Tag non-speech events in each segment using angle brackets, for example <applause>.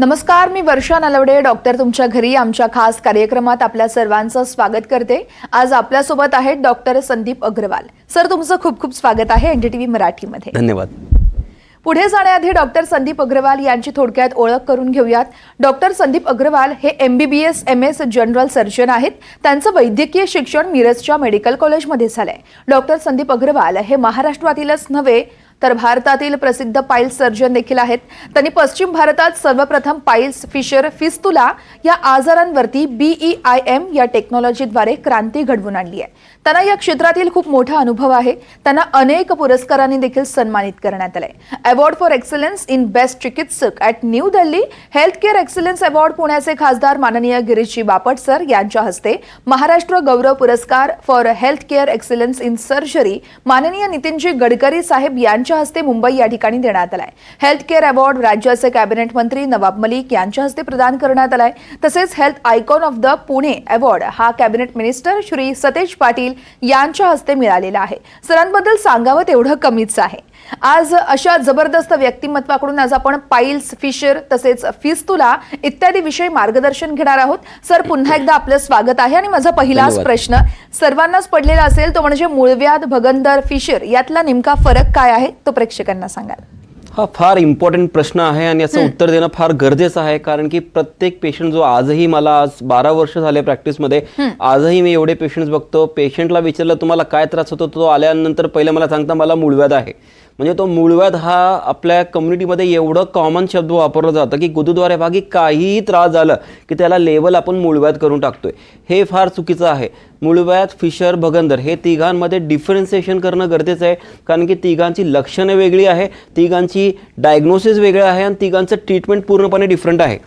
नमस्कार मी वर्षा नलवडे डॉक्टर तुमच्या घरी आमच्या खास कार्यक्रमात आपल्या सर्वांचं स्वागत करते. आज आपल्यासोबत आहेत डॉक्टर संदीप अग्रवाल. सर तुमचं खूप खूप स्वागत आहे एनडीटीव्ही मराठीमध्ये. धन्यवाद. पुढे जाण्याआधी डॉक्टर संदीप अग्रवाल यांची थोडक्यात ओळख करून घेऊयात. डॉक्टर संदीप अग्रवाल हे M B B S M S general surgeon आहेत. त्यांचं वैद्यकीय शिक्षण मिरजच्या मेडिकल कॉलेजमध्ये झालंय. डॉक्टर संदीप अग्रवाल हे महाराष्ट्रातीलच नव्हे तर भारतातील प्रसिद्ध पाईल्स सर्जन देखील आहेत. त्यांनी पश्चिम भारतात सर्वप्रथम पाईल्स फिशर फिस्तुला या आजारांवरती बीई आय एम या टेक्नॉलॉजीद्वारे क्रांती घडवून आणली आहे. त्यांना या क्षेत्रातील खूप मोठा अनुभव आहे. त्यांना अनेक पुरस्कारांनी देखील सन्मानित करण्यात आलंय. Award for excellence in best चिकित्सक at New Delhi health care excellence award पुण्याचे खासदार माननीय गिरीशजी बापट सर यांच्या हस्ते Maharashtra Gaurav Puraskar for health care excellence in surgery माननीय नितीनजी गडकरी साहेब यांच्या हस्ते मुंबई या ठिकाणी देण्यात आलाय. हेल्थ केअर अवॉर्ड राज्याचे कॅबिनेट मंत्री नवाब मलिक यांच्या हस्ते प्रदान करण्यात आलाय. तसेच health icon of the Pune award हा कॅबिनेट मिनिस्टर श्री सतेज पाटील यांच्या हस्ते मिळालेला आहे. सरांबद्दल सांगावं तेवढं कमीच आहे. आज अशा जबरदस्त व्यक्तिमत्वाकडून आज आपण पाईल्स फिशर तसेच फिस्तुला इत्यादी विषयी मार्गदर्शन घेणार आहोत. सर पुन्हा एकदा आपलं स्वागत आहे आणि माझा पहिलाच. प्रश्न सर्वांनाच पडलेला असेल तो म्हणजे मूळव्याध भगंदर फिशर यातला नेमका फरक काय आहे? तो प्रेक्षकांना सांगाल. हा फार इम्पॉर्टंट प्रश्न आहे आणि याचं उत्तर देणं फार गरजेचं आहे कारण की प्रत्येक पेशंट जो आजही मला आज बारा वर्ष झाले प्रॅक्टिसमध्ये आजही मी एवढे पेशंट्स बघतो. पेशंटला विचारलं तुम्हाला काय त्रास होतो? तो आल्यानंतर पहिले मला सांगता मला मूळव्याध आहे. म्हणजे तो मूळव्याध हा आपल्या कम्युनिटीमध्ये एवढं कॉमन शब्द वापरलं जातं की गुदद्वारे भागी काहीही त्रास झाला की त्याला लेवल आपण मूळव्याध करून टाकतोय. हे फार चुकीचं आहे. मूळव्याध फिशर भगंदर हे तिघांमध्ये डिफरन्सिएशन करणं गरजेचं आहे. कारण की तिघांची लक्षणं वेगळी आहे तिघांची डायग्नोसिस वेगळं आहे आणि तिघांचं ट्रीटमेंट पूर्णपणे डिफरंट आहे.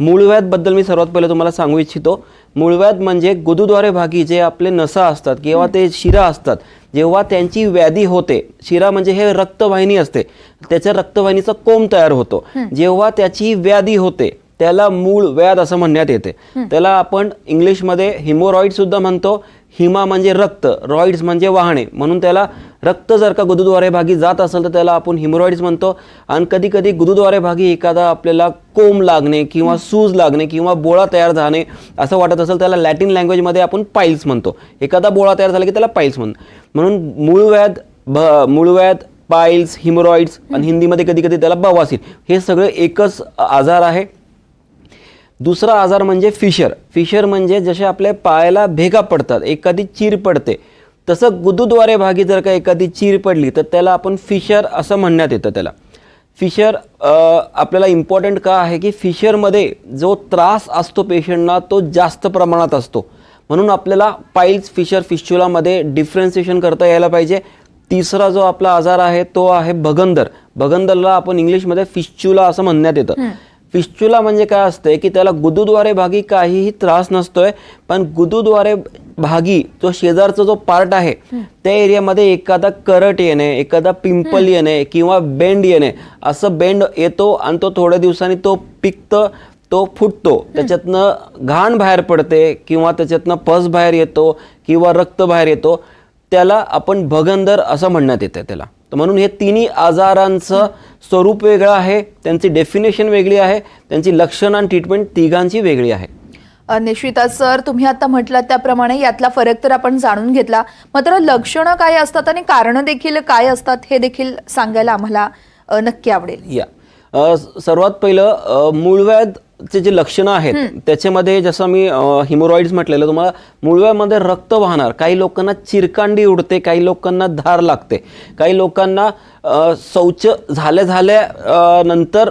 मूळव्याधबद्दल मी सर्वात पहिले तुम्हाला सांगू इच्छितो. मूळव्याध म्हणजे गुदद्वारे भागी जे आपले नसा असतात किंवा ते शिरा असतात जेव्हा त्यांची व्याधी होते शिरा म्हणजे हे रक्तवाहिनी असते त्याच्या रक्तवाहिनीचा कोंब तयार होतो. जेव्हा त्याची व्याधी होते त्याला मूळ व्याध असं म्हणण्यात येते. त्याला आपण इंग्लिशमध्ये हिमोरॉइड सुद्धा म्हणतो. हिमा म्हणजे रक्त रॉइड्स म्हणजे वाहणे म्हणून त्याला रक्त जर का गुदद्वारे भागी जात असेल तर त्याला आपण हिमोरॉइड्स म्हणतो. आणि कधी कधी गुदद्वारे भागी एखादा आपल्याला कोंब लागणे किंवा सूज लागणे किंवा बोळा तयार झाणे असं वाटत असेल त्याला लॅटिन लँग्वेजमध्ये आपण पाईल्स म्हणतो. एखादा बोळा तयार झाला की त्याला पाईल्स म्हणतो म्हणून मूळव्याध भ मूळव्याध पाईल्स हिमोरॉइड्स आणि हिंदीमध्ये कधी कधी त्याला बवासीर. हे सगळं एकच आजार आहे. दुसरा आजार म्हणजे फिशर. फिशर म्हणजे जसे आपल्या पायाला भेगा पडतात एखादी चीर पडते. तसं गुदुद्वारे भागी जर का एखादी चीर पडली तर त्याला आपण फिशर असं म्हणण्यात येतं त्याला. फिशर आपल्याला इम्पॉर्टंट का आहे की फिशरमध्ये जो त्रास असतो पेशंटना तो जास्त प्रमाणात असतो. म्हणून आपल्याला पाईल्स फिशर फिश्चुलामध्ये डिफरन्सिएशन करता यायला पाहिजे. तिसरा जो आपला आजार आहे तो आहे भगंदर भगंदरला आपण इंग्लिशमध्ये फिश्चुला असं म्हणण्यात येतं. फिश्चुला म्हणजे काय असतंय की त्याला गुदुद्वारे भागी काहीही त्रास नसतोय पण गुदुद्वारे भागी जो शेजारचा जो पार्ट आहे त्या एरियामध्ये एखादा करट येणे एखादा पिंपल येणे किंवा बेंड येणे असं बेंड येतो आणि तो थोड्या दिवसांनी तो पिकतं तो फुटतो. त्याच्यातनं घाण बाहेर पडते किंवा त्याच्यातनं पस बाहेर येतो किंवा रक्त बाहेर येतो त्याला आपण भगंदर असं म्हणण्यात येतं त्याला. तर म्हणून हे तिन्ही आजारांचं स्वरूप वेगळं आहे त्यांची डेफिनेशन वेगळी आहे त्यांची लक्षणं आणि ट्रीटमेंट तिघांची वेगळी आहे. अ, निश्चितच सर तुम्ही आता म्हटलं त्याप्रमाणे यातला फरक तर आपण जाणून घेतला. मात्र लक्षणं काय असतात आणि कारणं देखील काय असतात हे देखील सांगायला आम्हाला नक्की आवडेल. या. सर्वात पहिलं अ, मूळव्याधचे जे लक्षणं आहेत त्याच्यामध्ये जसं मी हिमोरॉइड्स म्हटलेलं तुम्हाला मूळव्यामध्ये रक्त वाहणार काही लोकांना चिरकांडी उडते काही लोकांना धार लागते काही लोकांना शौच झाल्या झाल्या नंतर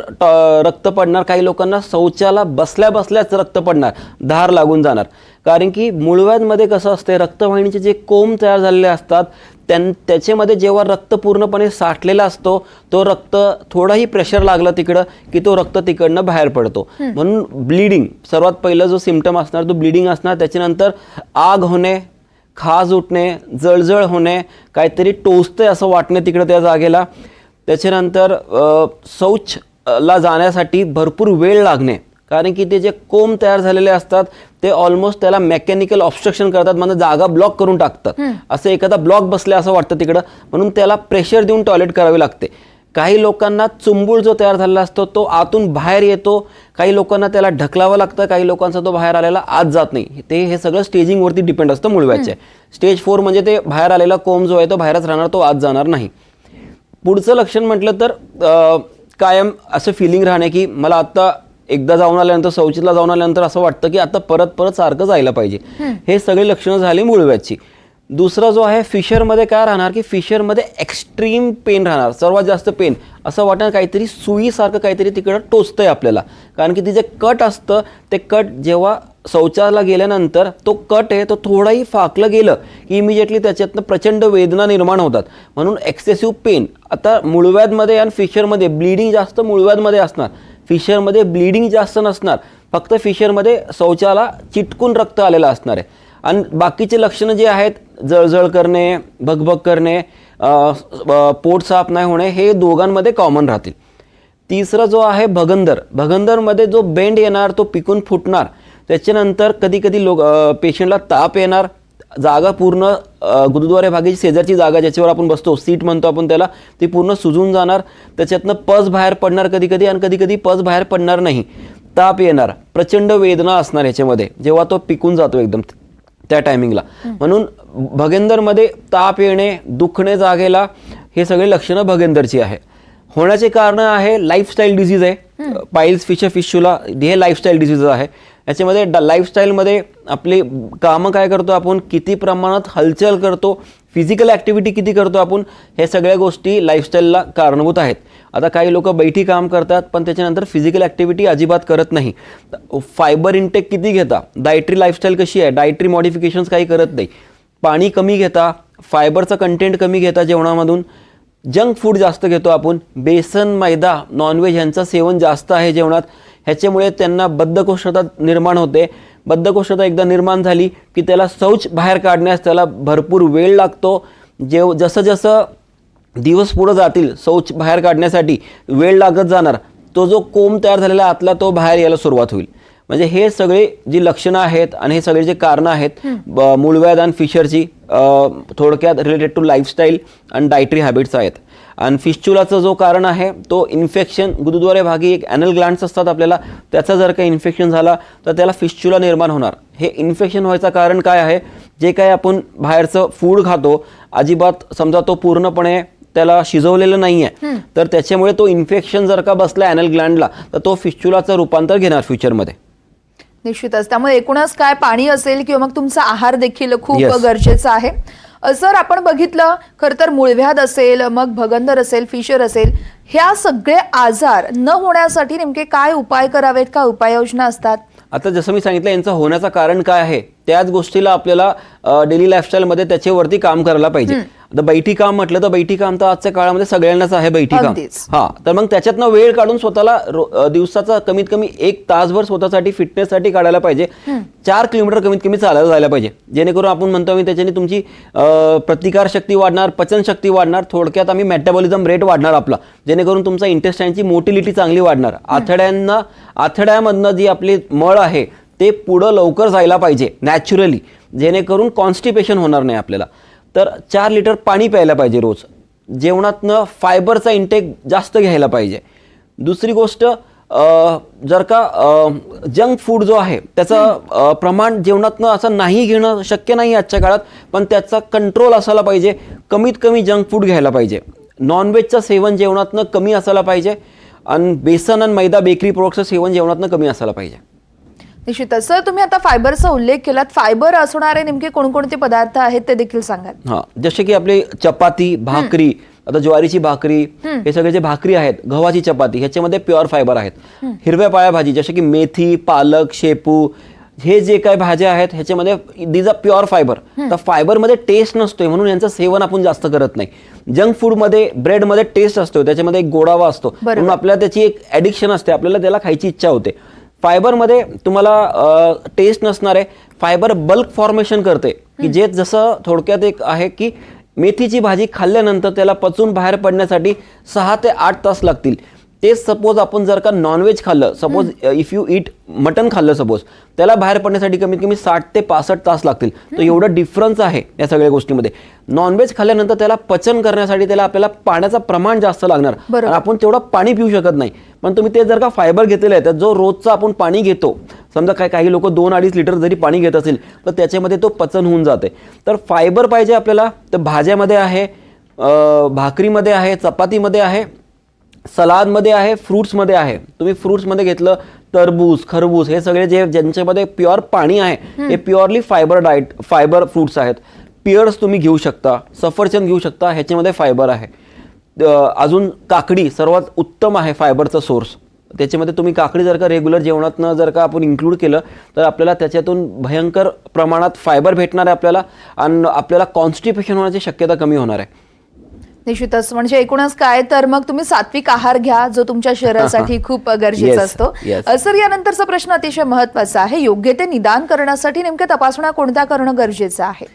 रक्त पडणार काही लोकांना शौचाला बसल्या बसल्याच रक्त पडणार धार लागून जाणार. कारण की मूळव्याधमध्ये कसं असते रक्तवाहिनीचे जे कोंब तयार झालेले असतात त्यां त्याच्यामध्ये जेव्हा रक्त पूर्णपणे साठलेला असतो तो रक्त थोडाही प्रेशर लागला तिकडं की तो रक्त तिकडनं बाहेर पडतो. म्हणून ब्लिडिंग सर्वात पहिलं जो सिमटम असणार तो ब्लिडिंग असणार. त्याच्यानंतर आग होणे खाज उठणे जळजळ होणे काहीतरी टोचते असं वाटणे तिकडं त्या जागेला. त्याच्यानंतर शौच ला जाण्यासाठी भरपूर वेळ लागणे. कारण की ते जे कोंब तयार झालेले असतात ते ऑलमोस्ट त्याला मेकॅनिकल ऑब्स्ट्रक्शन करतात म्हणजे जागा ब्लॉक करून टाकतात. असं एखादा ब्लॉक बसले असं वाटतं तिकडं म्हणून त्याला प्रेशर देऊन टॉयलेट करावे लागते. काही लोकांना चुंबूळ जो तयार झालेला असतो तो आतून बाहेर येतो काही लोकांना त्याला ढकलावं लागतं काही लोकांचा तो बाहेर आलेला आत जात नाही. ते हे सगळं स्टेजिंगवरती डिपेंड असतं मुळव्याचे. स्टेज फोर म्हणजे ते बाहेर आलेला कोंब जो आहे तो बाहेरच राहणार तो आत जाणार नाही. पुढचं लक्षण म्हटलं तर कायम असं फिलिंग राहणे की मला आता एकदा जाऊन आल्यानंतर शौचीला जाऊन आल्यानंतर असं वाटतं की आता परत परत सारखं जायला पाहिजे. हे. सगळे लक्षणं झाली मुळव्याची. दुसरा जो आहे फिशरमध्ये काय राहणार की फिशरमध्ये एक्स्ट्रीम पेन राहणार सर्वात जास्त पेन. असं वाटणार काहीतरी सुईसारखं काहीतरी तिकडं टोचतंय आपल्याला. कारण की ती जे कट असतं ते कट जेव्हा शौचाला गेल्यानंतर तो कट आहे तो थोडाही फाकलं गेलं की इमिजिएटली त्याच्यातनं प्रचंड वेदना निर्माण होतात. म्हणून एक्सेसिव्ह पेन आता मुळव्याधमध्ये आणि फिशरमध्ये ब्लिडिंग जास्त मुळव्याधमध्ये असणार. फिशरमध्ये ब्लिडिंग जास्त नसणार. फक्त फिशरमध्ये शौचाला चिटकून रक्त आलेलं असणार आहे. आणि बाकीचे लक्षणं जे आहेत जळजळ करणे भगभग करणे पोट साफ नाही होणे हे दोघांमध्ये कॉमन राहतील. तिसरा जो आहे भगंदर. भगंदरमध्ये जो बेंड येणार तो पिकून फुटणार. त्याच्यानंतर कधी कधी लोक पेशंटला ताप येणार. जागा पूर्ण गुरुद्वारे भागाची शेजारची जागा ज्याच्यावर आपण बसतो सीट म्हणतो आपण त्याला ती पूर्ण सुजून जाणार. त्याच्यातनं पस बाहेर पडणार कधी कधी आणि कधी कधी पस बाहेर पडणार नाही. ताप येणार प्रचंड वेदना असणार ह्याच्यामध्ये जेव्हा तो पिकून जातो एकदम त्या टायमिंगला म्हणून भगेंदरमध्ये ताप येणे दुखणे जागेला हे सगळे लक्षणं भगेंदरची आहे. होण्याचे कारण आहे लाईफस्टाईल डिझीज आहे. पाईल्स फिशर फिशुला हे लाईफस्टाईल डिझीज आहे. याच्यामध्ये ड लाईफस्टाईलमध्ये आपली कामं काय करतो आपण किती प्रमाणात हलचल करतो फिजिकल ॲक्टिव्हिटी किती करतो आपण हे सगळ्या गोष्टी लाईफस्टाईलला कारणीभूत आहेत. आता काही लोक बैठी काम करतात पण त्याच्यानंतर फिजिकल ॲक्टिव्हिटी अजिबात करत नाही. फायबर इनटेक किती घेता? डायट्री लाईफस्टाईल कशी आहे? डायट्री मॉडिफिकेशन्स काही करत नाही. पाणी कमी घेता फायबरचा कंटेंट कमी घेता जेवणामधून. जंक फूड जास्त घेतो आपण. बेसन मैदा नॉनव्हेज ह्यांचं सेवन जास्त आहे जेवणात. ह्याच्यामुळे त्यांना बद्धकोष्णता निर्माण होते. बद्धकोष्णता एकदा निर्माण झाली की त्याला शौच बाहेर काढण्यास त्याला भरपूर वेळ लागतो. जेव जसं जसं दिवस पुढं जातील शौच बाहेर काढण्यासाठी वेळ लागत जाणार तो जो कोंब तयार झालेला आतला तो बाहेर यायला सुरुवात होईल. म्हणजे हे सगळे जी लक्षणं आहेत आणि हे सगळे जे कारणं आहेत मूळव्याध आणि फिशरची थोडक्यात रिलेटेड टू लाईफस्टाईल आणि डायटरी हॅबिट्स आहेत. आणि फिश्चुलाचं जो कारण आहे तो इन्फेक्शन गुरुद्वारे भागी एक ॲनल ग्लँड्स असतात आपल्याला. त्याचा जर काही इन्फेक्शन झाला तर त्याला फिश्चुला निर्माण होणार. हे इन्फेक्शन व्हायचं कारण काय आहे? जे काही आपण बाहेरचं फूड खातो अजिबात समजा तो पूर्णपणे त्याला शिजवलेलं नाही आहे तर त्याच्यामुळे तो इन्फेक्शन जर का बसला ॲनल ग्लँडला तर तो फिश्चुलाचं रूपांतर घेणार फ्युचरमध्ये निश्चितच. त्यामुळे एकूणच काय पाणी असेल किंवा मग तुमचा आहार देखील खूप Yes. गरजेचा आहे. सर आपण बघितलं खर तर मुळव्याध असेल मग भगंदर असेल फिशर असेल ह्या सगळे आजार न होण्यासाठी नेमके काय उपाय करावेत का उपाययोजना असतात? आता जसं मी सांगितलं यांचं होण्याचं कारण काय आहे त्याच गोष्टीला आपल्याला डेली लाईफस्टाईलमध्ये त्याच्यावरती काम करायला पाहिजे. आता बैठी काम म्हटलं तर बैठी काम तर आजच्या काळामध्ये सगळ्यांनाच आहे बैठी काम अगदीच. हा तर मग त्याच्यातनं वेळ काढून स्वतःला रो- अ, दिवसाचा कमीत कमी एक तासभर स्वतःसाठी फिटनेससाठी काढायला पाहिजे. चार किलोमीटर कमीत कमी चालायला जायला पाहिजे. जेणेकरून आपण म्हणतो आम्ही त्याच्याने तुमची अ, प्रतिकार शक्ती वाढणार पचनशक्ती वाढणार थोडक्यात आम्ही मेटाबॉलिझम रेट वाढणार आपला. जेणेकरून तुमचा इंटेस्टाईनची मोटिलिटी चांगली वाढणार. आथड्यांना आथड्यामधनं जी आपली मळ आहे ते पुढं लवकर जायला पाहिजे नॅचरली जेणेकरून कॉन्स्टिपेशन होणार नाही आपल्याला. तर चार लिटर पाणी प्यायला पाहिजे रोज. जेवणातनं फायबरचा इंटेक जास्त घ्यायला पाहिजे. दुसरी गोष्ट जर का जंक फूड जो आहे त्याचं प्रमाण जेवणातनं असं नाही घेणं शक्य नाही आजच्या काळात पण त्याचा कंट्रोल असायला पाहिजे. कमीत कमी जंक फूड घ्यायला पाहिजे. नॉनव्हेजचं सेवन जेवणातनं कमी असायला पाहिजे. आणि बेसन आणि मैदा बेकरी प्रोडक्टचं सेवन जेवणातनं कमी असायला पाहिजे. निश्चितच सर तुम्ही आता फायबरचा उल्लेख केलात. फायबर असणारे नेमके कोणकोणते पदार्थ आहेत ते देखील सांगाल. हा जसे की आपली चपाती भाकरी आता ज्वारीची भाकरी हे. सगळे जे भाकरी आहेत गव्हाची चपाती ह्याच्यामध्ये प्युअर फायबर आहेत. हिरव्या पाळ्या भाजी जसे की मेथी पालक शेपू हे जे काय भाज्या आहेत ह्याच्यामध्ये दिज अ प्युअर फायबर तर फायबरमध्ये टेस्ट नसतोय म्हणून यांचं सेवन आपण जास्त करत नाही. जंक फूडमध्ये ब्रेडमध्ये टेस्ट असतो त्याच्यामध्ये एक गोडावा असतो. म्हणून आपल्याला त्याची एक ॲडिक्शन असते आपल्याला त्याला खायची इच्छा होते. फायबरमध्ये तुम्हाला टेस्ट नसणार आहे. फायबर बल्क फॉर्मेशन करते. की जे जसं थोडक्यात एक आहे की मेथीची भाजी खाल्ल्यानंतर त्याला पचून बाहेर पडण्यासाठी सहा ते आठ तास लागतील. तेच सपोज आपण जर का नॉनव्हेज खाल्लं suppose if you eat mutton खाल्लं सपोज त्याला बाहेर पडण्यासाठी कमीत कमी साठ ते पासष्ट तास लागतील. तर एवढं डिफरन्स आहे या सगळ्या गोष्टीमध्ये. नॉनव्हेज खाल्ल्यानंतर त्याला पचन करण्यासाठी त्याला आपल्याला पाण्याचं प्रमाण जास्त लागणार. आपण तेवढं पाणी पिऊ शकत नाही. पण तुम्ही ते जर का फायबर घेतलेलं आहे तर जो रोजचा आपण पाणी घेतो समजा काय काही लोक दोन अडीच लिटर जरी पाणी घेत असेल तर त्याच्यामध्ये तो पचन होऊन जाते. तर फायबर पाहिजे आपल्याला तर भाज्यामध्ये आहे भाकरीमध्ये आहे चपातीमध्ये आहे सलादमध्ये आहे फ्रुट्समध्ये आहे. तुम्ही फ्रुट्समध्ये घेतलं टरबूज खरबूज हे सगळे जे ज्यांच्यामध्ये प्युअर पाणी आहे हे purely fibre diet fibre fruits आहेत. पियर्स तुम्ही घेऊ शकता सफरचंद घेऊ शकता ह्याच्यामध्ये फायबर आहे. अजून काकडी सर्वात उत्तम आहे फायबरचा सोर्स. त्याच्यामध्ये तुम्ही काकडी जर का रेग्युलर जेवणातनं जर का आपण इन्क्लूड केलं तर आपल्याला त्याच्यातून भयंकर प्रमाणात फायबर भेटणार आहे आपल्याला आणि आपल्याला कॉन्स्टिपेशन होण्याची शक्यता कमी होणार आहे. निश्चितच. म्हणजे एकूणच काय तर मग तुम्ही सात्विक आहार घ्या जो तुमच्या शरीरासाठी <laughs> खूप गरजेचा Yes, असतो. yes. सर यानंतरचा प्रश्न अतिशय महत्त्वाचा आहे. योग्य ते निदान करण्यासाठी नेमक्या तपासण्या कोणत्या करणं गरजेचं आहे?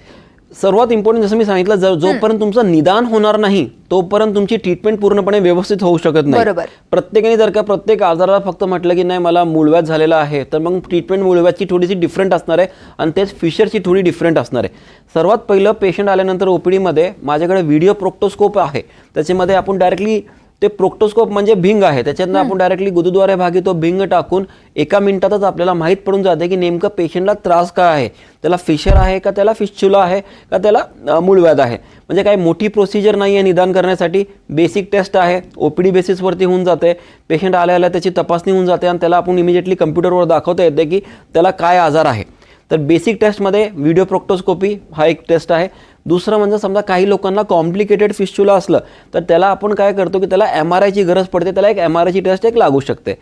सर्वात इम्पॉर्टंट जसं मी सांगितलं जर जोपर्यंत तुमचं निदान होणार नाही तोपर्यंत तुमची ट्रीटमेंट पूर्णपणे व्यवस्थित होऊ शकत नाही. बरोबर. प्रत्येकाने जर का प्रत्येक आजाराला फक्त म्हटलं की नाही मला मूळव्याध झालेला आहे तर मग ट्रीटमेंट मूळव्याधची थोडीशी डिफरंट असणार आहे आणि तेच फिशरची थोडी डिफरंट असणार आहे. सर्वात पहिलं पेशंट आल्यानंतर ओपीडीमध्ये माझ्याकडे व्हिडिओ प्रोक्टोस्कोप आहे. त्याच्यामध्ये आपण डायरेक्टली ते प्रोक्टोस्कोप म्हणजे भिंग आहे. त्याच्यातनं आपण डायरेक्टली गुरुद्वारे भागी तो भिंग टाकून एका मिनिटातच आपल्याला माहीत पडून जाते की नेमकं पेशंटला त्रास काय आहे. त्याला फिशर आहे का त्याला फिश्चुला आहे का त्याला मूळव्याध आहे. म्हणजे काही मोठी प्रोसिजर नाही आहे निदान करण्यासाठी. बेसिक टेस्ट आहे. ओ पी डी बेसिसवरती होऊन जाते. पेशंट आल्या आल्या त्याची तपासणी होऊन जाते आणि त्याला आपण इमिजिएटली कम्प्युटरवर दाखवता येते की त्याला काय आजार आहे. तर बेसिक टेस्टमध्ये व्हिडिओ प्रोक्टोस्कोपी हा एक टेस्ट आहे. दुसरं म्हणजे समजा काही लोकांना कॉम्प्लिकेटेड फिस्चुला असलं तर त्याला आपण काय करतो की त्याला एम आर आयची गरज पडते त्याला एक एम आर आयची टेस्ट एक लागू शकते.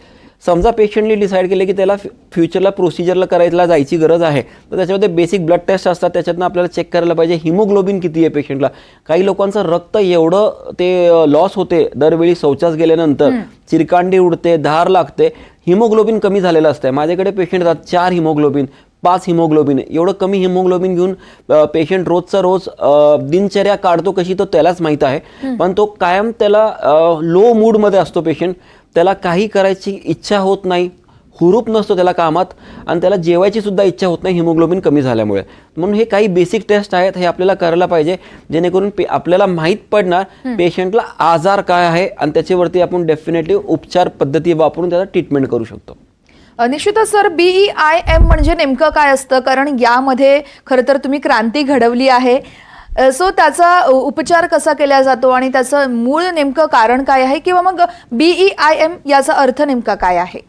समजा पेशंटने डिसाईड केले की त्याला फ्यु- फ्युचरला प्रोसिजरला करायला जायची गरज आहे तर त्याच्यामध्ये बेसिक ब्लड टेस्ट असतात त्याच्यातनं आपल्याला चेक करायला पाहिजे हिमोग्लोबिन किती आहे पेशंटला काही लोकांचं रक्त एवढं ते लॉस होते दरवेळी शौचास गेल्यानंतर चिरकांडी उडते धार लागते हिमोग्लोबिन कमी झालेलं असतं माझ्याकडे पेशंट येतात चार हिमोग्लोबिन पाच हिमोग्लोबिन. एवढं कमी हिमोग्लोबिन घेऊन पेशंट रोजचा रोज दिनचर्या काढतो कशी तो त्यालाच माहीत आहे. पण तो कायम त्याला लो मूडमध्ये असतो पेशंट त्याला काही करायची इच्छा होत नाही. हुरूप नसतो त्याला कामात. आणि त्याला जेवायची सुद्धा इच्छा होत नाही हिमोग्लोबिन कमी झाल्यामुळे. म्हणून हे काही बेसिक टेस्ट आहेत हे आपल्याला करायला पाहिजे. जेणेकरून पे आपल्याला माहीत पडणार पेशंटला आजार काय आहे. आणि त्याच्यावरती आपण डेफिनेटली उपचार पद्धती वापरून त्याचा ट्रीटमेंट करू शकतो. निश्चितच सर बीई आय एम म्हणजे नेमकं काय असतं? कारण यामध्ये खरं तर तुम्ही क्रांती घडवली आहे. सो त्याचा उपचार कसा केला जातो आणि त्याचं मूळ नेमकं कारण काय आहे? किंवा मग बीई आय एम याचा अर्थ नेमका काय आहे?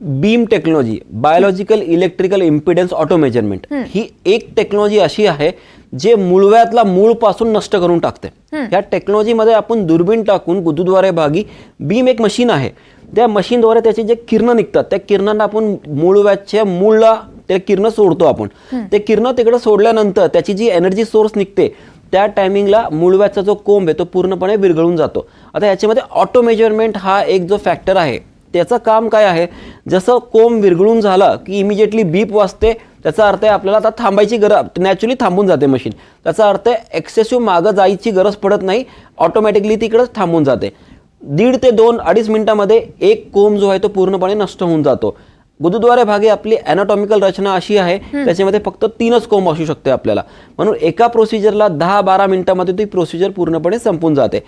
BEAM technology biological electrical impedance auto measurement ही एक टेक्नॉलॉजी अशी आहे जे मूळव्यातला मूळपासून नष्ट करून टाकते. ह्या टेक्नॉलॉजीमध्ये आपण दुर्बीण टाकून गुदूद्वारे भागी बीम एक मशीन आहे. त्या मशीनद्वारे त्याचे जे किरण निघतात त्या किरणांना आपण मूळव्याच्या मूळला ते किरण सोडतो आपण. ते किरण तिकडे सोडल्यानंतर त्याची जी एनर्जी सोर्स निघते त्या टायमिंगला मूळव्याचा जो कोंब आहे तो पूर्णपणे विरघळून जातो. आता याच्यामध्ये ऑटो मेजरमेंट हा एक जो फॅक्टर आहे त्याचं काम काय आहे? जसं कोंब विरघळून झाला की इमिजिएटली बीप वाजते त्याचा अर्थ आहे आपल्याला आता थांबायची गरज नॅचरली थांबून जाते मशीन त्याचा अर्थ आहे एक्सेसिव्ह मागं जायची गरज पडत नाही ऑटोमॅटिकली तिकडंच थांबून जाते. दीड ते दोन अडीच मिनिटामध्ये एक कोंब जो आहे तो पूर्णपणे नष्ट होऊन जातो. गुरुद्वारे भागे आपली अॅनाटॉमिकल रचना अशी आहे त्याच्यामध्ये फक्त तीनच कोंब असू शकते आपल्याला. म्हणून एका प्रोसिजरला दहा बारा मिनिटामध्ये ती प्रोसिजर पूर्णपणे संपून जाते.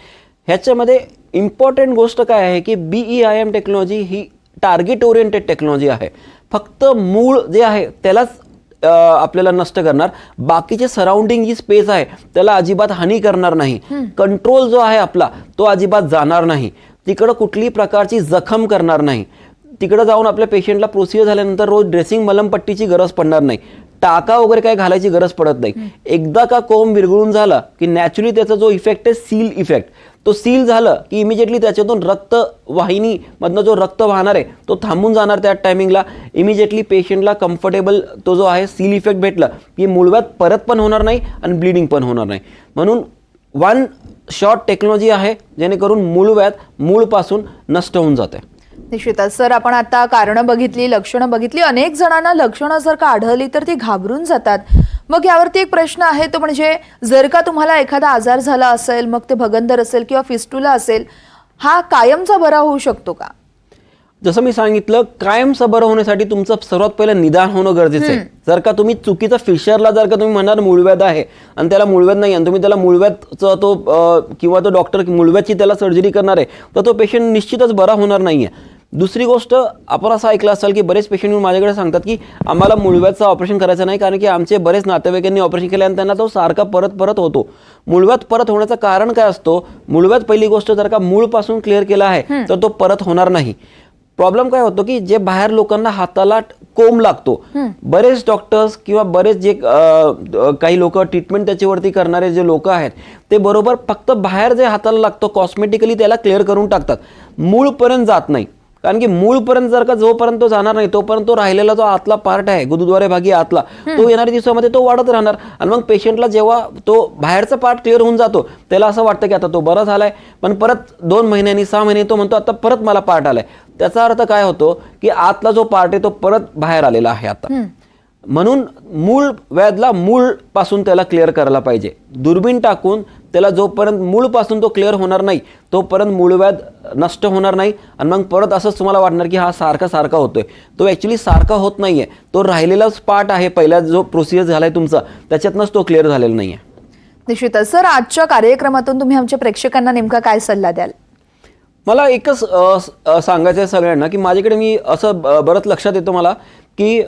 ह्याच्यामध्ये इम्पॉर्टंट गोष्ट काय आहे की बीई आय एम टेक्नॉलॉजी ही टार्गेट ओरिएंटेड टेक्नॉलॉजी आहे. फक्त मूळ जे आहे त्यालाच आपल्याला नष्ट करणार. बाकीचे सराउंडिंग जी स्पेस आहे त्याला अजिबात हानी करणार नाही. कंट्रोल जो आहे आपला तो अजिबात जाणार नाही. तिकडं कुठलीही प्रकारची जखम करणार नाही. तिकडं जाऊन आपल्या पेशंटला प्रोसिजर झाल्यानंतर रोज ड्रेसिंग मलमपट्टीची गरज पडणार नाही. टाका वगैरे काय घालायची गरज पडत नाही. एकदा का कोंब विरघळून झाला की नॅचरली त्याचा जो इफेक्ट आहे सील इफेक्ट तो सील झालं की इमिजिएटली त्याच्यातून रक्त वाहिनीमधनं जो रक्त वाहणार आहे तो थांबून जाणार त्या टायमिंगला इमिजिएटली पेशंटला कम्फर्टेबल तो जो आहे सील इफेक्ट भेटला की मुळव्यात परत पण होणार नाही आणि ब्लिडिंग पण होणार नाही. म्हणून वन शॉर्ट टेक्नॉलॉजी आहे जेणेकरून मूळव्यात मूळपासून नष्ट होऊन जाते. निश्चितच. सर आपण आता कारणं बघितली लक्षणं बघितली. अनेक जणांना लक्षणं जर का आढळली तर ती घाबरून जातात. मग यावरती एक प्रश्न आहे तो म्हणजे जर का तुम्हाला एखादा आजार झाला असेल मग ते भगंदर असेल किंवा फिस्टुला असेल हा कायमचा बरा होऊ शकतो का? जसं मी सांगितलं कायमचं बरं होण्यासाठी तुमचं सर्वात पहिलं निदान होणं गरजेचं आहे. जर का तुम्ही चुकीचा फिशरला जर का तुम्ही म्हणणार मूळव्याध आहे आणि त्याला मूळव्याध नाही आणि तुम्ही त्याला मूळव्याधचा तो किंवा तो डॉक्टर मूळव्याधची त्याला सर्जरी करणार आहे तर तो पेशंट निश्चितच बरा होणार नाही आहे दुसरी गोष्ट आपण असं ऐकलं असाल की बरेच पेशंट येऊन माझ्याकडे सांगतात की आम्हाला मूळव्याधचं ऑपरेशन करायचं नाही कारण की आमचे बरेच नातेवाईकांनी ऑपरेशन केले आणि त्यांना तो सारखा परत परत होतो. मूळव्याध परत होण्याचं कारण काय असतो? मूळव्याध पहिली गोष्ट जर का मूळपासून क्लिअर केला आहे तर तो परत होणार नाही. प्रॉब्लेम काय होतो की जे बाहेर लोकांना हाताला कोंब लागतो. बरेच डॉक्टर्स किंवा बरेच जे काही लोक ट्रीटमेंट त्याच्यावरती करणारे जे लोक आहेत ते बरोबर फक्त बाहेर जे हाताला लागतो कॉस्मेटिकली त्याला क्लिअर करून टाकतात. मूळपर्यंत जात नाही. कारण की मूळपर्यंत जर का जोपर्यंत तो जाणार नाही तोपर्यंत तो राहिलेला जो आतला पार्ट आहे गुरुद्वारे भागी आतला तो येणाऱ्या दिवसामध्ये तो वाढत राहणार. आणि मग पेशंटला जेव्हा तो बाहेरचा पार्ट क्लिअर होऊन जातो त्याला असं वाटतं की आता तो बरा झालाय. पण परत दोन महिन्यांनी सहा महिने तो म्हणतो आता परत मला पार्ट आलाय. त्याचा अर्थ काय होतो की आतला जो पार्ट आहे तो परत बाहेर आलेला आहे आता. म्हणून मूळ व्याधला मूळपासून त्याला क्लिअर करायला पाहिजे. दुर्बीण टाकून त्याला जोपर्यंत मूळपासून तो क्लिअर होणार नाही तोपर्यंत मूळ व्याध नष्ट होणार नाही आणि मग परत असंच तुम्हाला वाटणार की हा सारखा सारखा होतोय. तो ॲक्च्युली सारखा होत नाहीये. तो राहिलेलाच पार्ट आहे. पहिला जो प्रोसिजर झालाय तुमचा त्याच्यातनंच तो क्लिअर झालेला नाहीये. निश्चितच सर आजच्या कार्यक्रमातून तुम्ही आमच्या प्रेक्षकांना नेमका काय सल्ला द्याल? मला एकच सांगायचं आहे सगळ्यांना की माझ्याकडे मी असं बरंच लक्षात येतं मला की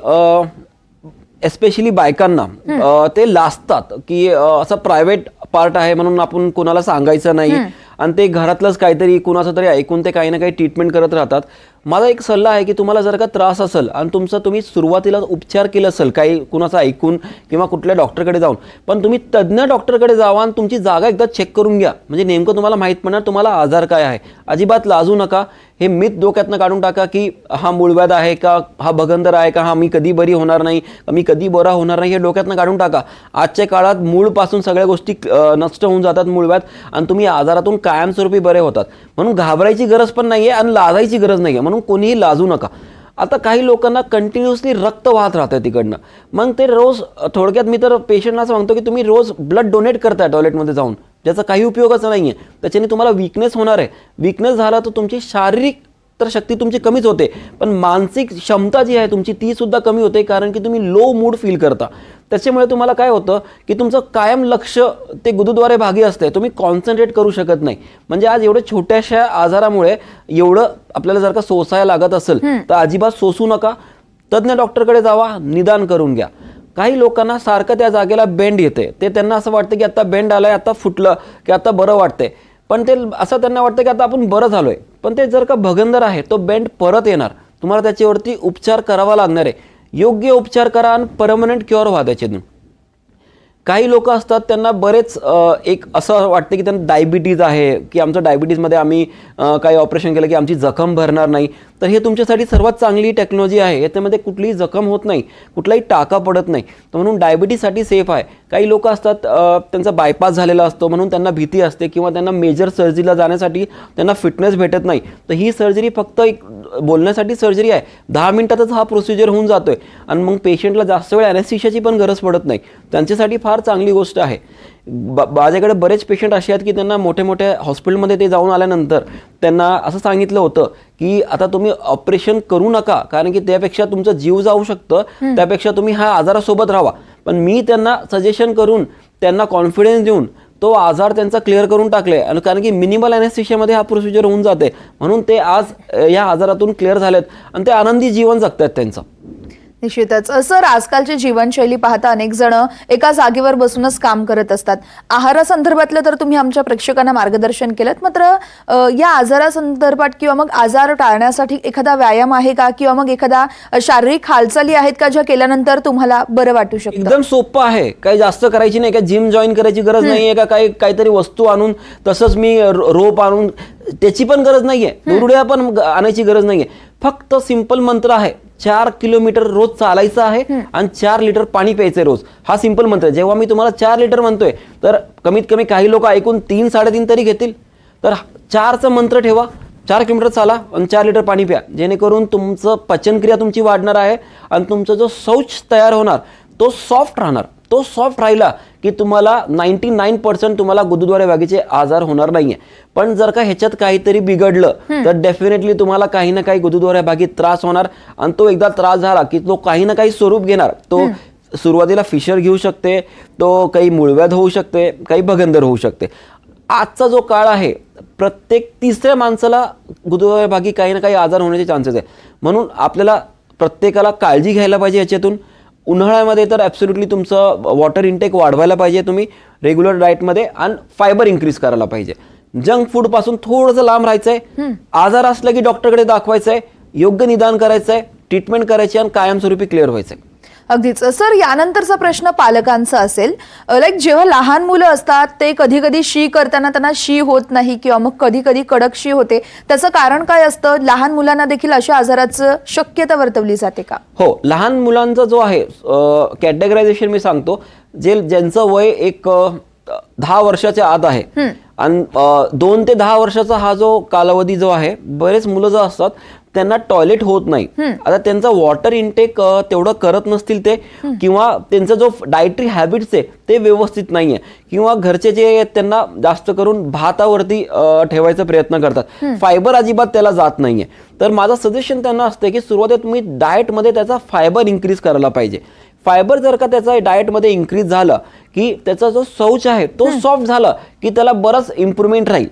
एस्पेशली बायकांना अ, ते लाजतात की अ, असं प्रायव्हेट पार्ट आहे म्हणून आपण कुणाला सांगायचं नाही. आणि ते घरातलंच काहीतरी कुणाचं तरी ऐकून ते काही ना काही ट्रीटमेंट करत राहतात. माझा एक सल्ला आहे की तुम्हाला जर का त्रास असेल आणि तुमचा तुम्ही सुरुवातीला उपचार केला असेल काही कुणाचं ऐकून किंवा कुठल्या डॉक्टरकडे जाऊन पण तुम्ही तज्ज्ञ डॉक्टरकडे जावा आणि तुमची जागा एकदा चेक करून घ्या. म्हणजे नेमकं तुम्हाला माहीत पडणार तुम्हाला आजार काय आहे. अजिबात लाजू नका. हे मिथ डोक्यातनं काढून टाका की हा मूळव्याध आहे का हा भगंदर आहे का हा मी कधी बरी होणार नाही मी कधी बरा होणार नाही हे डोक्यातनं काढून टाका. आजच्या काळात मूळपासून सगळ्या गोष्टी नष्ट होऊन जातात मूळव्याध आणि तुम्ही आजारातून कायमस्वरूपी बरे होतात. म्हणून घाबरायची गरज पण नाही आहे आणि लाजायची गरज नाही आहे म्हणून कोणीही लाजू नका. आता काही लोकांना कंटिन्युअसली रक्त वाहत राहतं तिकडनं. मग ते रोज थोडक्यात मी तर पेशंटला असं सांगतो की तुम्ही रोज ब्लड डोनेट करताय टॉयलेटमध्ये जाऊन. ज्याचा काही उपयोगच नाही आहे त्याच्याने तुम्हाला विकनेस होणार आहे. विकनेस झाला तर तुमची शारीरिक तर शक्ती तुमची कमीच होते. पण मानसिक क्षमता जी आहे तुमची ती सुद्धा कमी होते कारण की तुम्ही लो मूड फील करता. त्याच्यामुळे तुम्हाला काय होतं की तुमचं कायम लक्ष ते गुरुद्वारे भागी असते तुम्ही कॉन्सन्ट्रेट करू शकत नाही. म्हणजे आज एवढ्या छोट्याशा आजारामुळे एवढं आपल्याला जर का सोसायला लागत असेल तर अजिबात सोसू नका. तज्ज्ञ डॉक्टरकडे जावा निदान करून घ्या. काही लोकांना सारखं त्या जागेला बेंड येते ते त्यांना असं वाटतं की आता बेंड आलाय आता फुटलं की आता बरं वाटतंय. पण ते असं त्यांना वाटतं की आता आपण बरं झालोय. पण ते जर का भगंदर आहे तो बेंड परत येणार. तुम्हाला त्याच्यावरती उपचार करावा लागणार आहे. योग्य उपचार करा आणि परमनंट क्युअर व्हा त्याच्यातून. काही लोक असतात त्यांना बरेच एक असं वाटतं की त्यांना डायबिटीज आहे की आमचं डायबिटीजमध्ये आम्ही काही ऑपरेशन केलं की आमची जखम भरणार नाही. तर हे तुमच्यासाठी सर्वात चांगली टेक्नॉलॉजी आहे. याच्यामध्ये कुठलीही जखम होत नाही कुठलाही टाका पडत नाही. तर म्हणून डायबिटीजसाठी सेफ आहे. काही लोक असतात त्यांचा बायपास झालेला असतो म्हणून त्यांना भीती असते किंवा त्यांना मेजर सर्जरीला जाण्यासाठी त्यांना फिटनेस भेटत नाही. तर ही सर्जरी फक्त एक बोलण्यासाठी सर्जरी आहे. दहा मिनिटातच हा प्रोसिजर होऊन जातो आहे आणि मग पेशंटला जास्त वेळ अनेस्थिशियाची पण गरज पडत नाही. त्यांच्यासाठी फार चांगली गोष्ट आहे. ब- माझ्याकडे बरेच पेशंट असे आहेत की त्यांना मोठे मोठ्या हॉस्पिटलमध्ये ते जाऊन आल्यानंतर त्यांना असं सांगितलं होतं की आता तुम्ही ऑपरेशन करू नका कारण की त्यापेक्षा तुमचा जीव जाऊ शकतं त्यापेक्षा तुम्ही हा आजारासोबत राहा पण मी त्यांना सजेशन करून त्यांना कॉन्फिडन्स देऊन तो आजार त्यांचा क्लिअर करून टाकले. आणि कारण की मिनिमल अनेस्थेशियामध्ये हा प्रोसिजर होऊन जाते. म्हणून ते आज या आजारातून क्लिअर झालेत. आणि ते आनंदी जीवन जगतायत त्यांचं. निश्चितच. सर आजकालची जीवनशैली पाहता अनेक जण एका जागेवर बसूनच काम करत असतात. आहारासंदर्भातलं तर तुम्ही आमच्या प्रेक्षकांना मार्गदर्शन केलं मात्र या आजारासंदर्भात किंवा मग आजार टाळण्यासाठी एखादा व्यायाम आहे का? किंवा मग एखादा शारीरिक हालचाली आहेत का ज्या केल्यानंतर तुम्हाला बरं वाटू शकतं? एकदम सोपं आहे. काही जास्त करायची नाही का जिम जॉईन करायची गरज नाहीये का? काही काहीतरी वस्तू आणून तसंच मी रोप आणून त्याची पण गरज नाहीये. दुरुड्या पण आणायची गरज नाहीये. फक्त सिंपल मंत्र आहे. चार किलोमीटर रोज चालायचं आहे आणि चार लिटर पाणी प्यायचंय रोज. हा सिंपल मंत्र आहे. जेव्हा मी तुम्हाला चार लिटर म्हणतोय तर कमीत कमी काही लोक ऐकून तीन साडेतीन तरी घेतील. तर चारचं मंत्र ठेवा. चार किलोमीटर चाला आणि चार लिटर पाणी प्या. जेणेकरून तुमचं पचनक्रिया तुमची वाढणार आहे आणि तुमचा जो शौच तयार होणार तो सॉफ्ट राहणार. तो सॉफ्ट राहिला की तुम्हाला नाईन्टी नाईन पर्सेंट तुम्हाला गुदद्वारे बागेचे आजार होणार नाहीये. पण जर का ह्याच्यात काहीतरी बिघडलं तर डेफिनेटली तुम्हाला काही ना काही गुदद्वारे बागेत त्रास होणार आणि तो एकदा त्रास झाला की तो काही ना काही स्वरूप घेणार. तो सुरुवातीला फिशर घेऊ शकते तो काही मुळव्याध होऊ शकते काही भगंदर होऊ शकते. आजचा जो काळ आहे प्रत्येक तिसऱ्या माणसाला गुदद्वारे भागी काही ना काही आजार होण्याचे चान्सेस आहे. म्हणून आपल्याला प्रत्येकाला काळजी घ्यायला पाहिजे याच्यातून उन्हाळ्यामध्ये तर ॲब्सोल्युटली तुमचं वॉटर इंटेक वाढवायला पाहिजे तुम्ही रेग्युलर डाएटमध्ये आणि फायबर इन्क्रीज करायला पाहिजे. जंक फूडपासून थोडंसं लांब राहायचंय. आजार असला की डॉक्टरकडे दाखवायचंय. योग्य निदान करायचंय. ट्रीटमेंट करायची आणि कायमस्वरूपी क्लिअर व्हायचंय. अगदीच. सर यानंतरचा प्रश्न पालकांचा असेल. लाईक जेव्हा लहान मुलं असतात ते कधी कधी शी करताना त्यांना शी होत नाही किंवा मग कधी कधी कडक शी होते. त्याचं कारण काय असतं? लहान मुलांना देखील अशा आजाराचं शक्यता वर्तवली जाते का? हो लहान मुलांचा जो आहे कॅटेगरायझेशन मी सांगतो. जे ज्यांचं वय एक दहा वर्षाच्या आत आहे. आणि दोन ते दहा वर्षाचा हा जो कालावधी जो आहे बरेच मुलं जो असतात त्यांना टॉयलेट होत नाही. आता त्यांचा वॉटर इंटेक तेवढं करत नसतील ते किंवा त्यांचा जो डायटरी हॅबिट्स आहे ते व्यवस्थित नाहीये. किंवा घरचे जे आहेत त्यांना जास्त करून भातावरती ठेवायचा प्रयत्न करतात. फायबर अजिबात त्याला जात नाहीये. तर माझं सजेशन त्यांना असतं की सुरुवातीला तुम्ही डाएटमध्ये त्याचा फायबर इन्क्रीज करायला पाहिजे. फायबर जर का त्याचा डाएटमध्ये इन्क्रीज झालं की त्याचा जो शौच आहे तो सॉफ्ट झाला की त्याला बरंच इम्प्रुव्हमेंट राहील.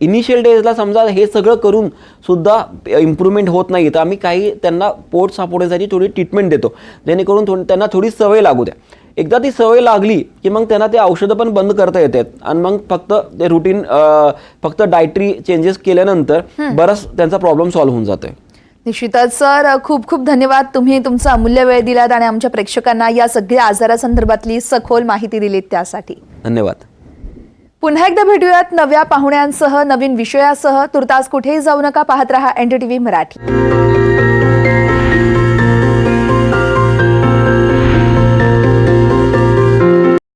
इनिशियल डेजला समजा हे सगळं करून सुद्धा इम्प्रुव्हमेंट होत नाही तर आम्ही काही त्यांना पोट सापडण्यासाठी थोडी ट्रीटमेंट देतो. जेणेकरून थोडी त्यांना थोडी सवय लागू द्या. एकदा ती सवय लागली की मग त्यांना ते औषधं पण बंद करता येतात. आणि मग फक्त ते रुटीन फक्त डायटरी चेंजेस केल्यानंतर बराच त्यांचा प्रॉब्लेम सॉल्व्ह होऊन जातोय. निश्चितच सर खूप खूप धन्यवाद. तुम्ही तुमचा अमूल्य वेळ दिलात आणि आमच्या प्रेक्षकांना या सगळ्या आजारासंदर्भातली सखोल माहिती दिलीत त्यासाठी. धन्यवाद. पुन्हा एकदा भेटूयात नव्या पाहुण्यांसह नवीन विषयासह. तुर्तास कुठेही जाऊ नका पाहत रहा एनडीटीव्ही मराठी.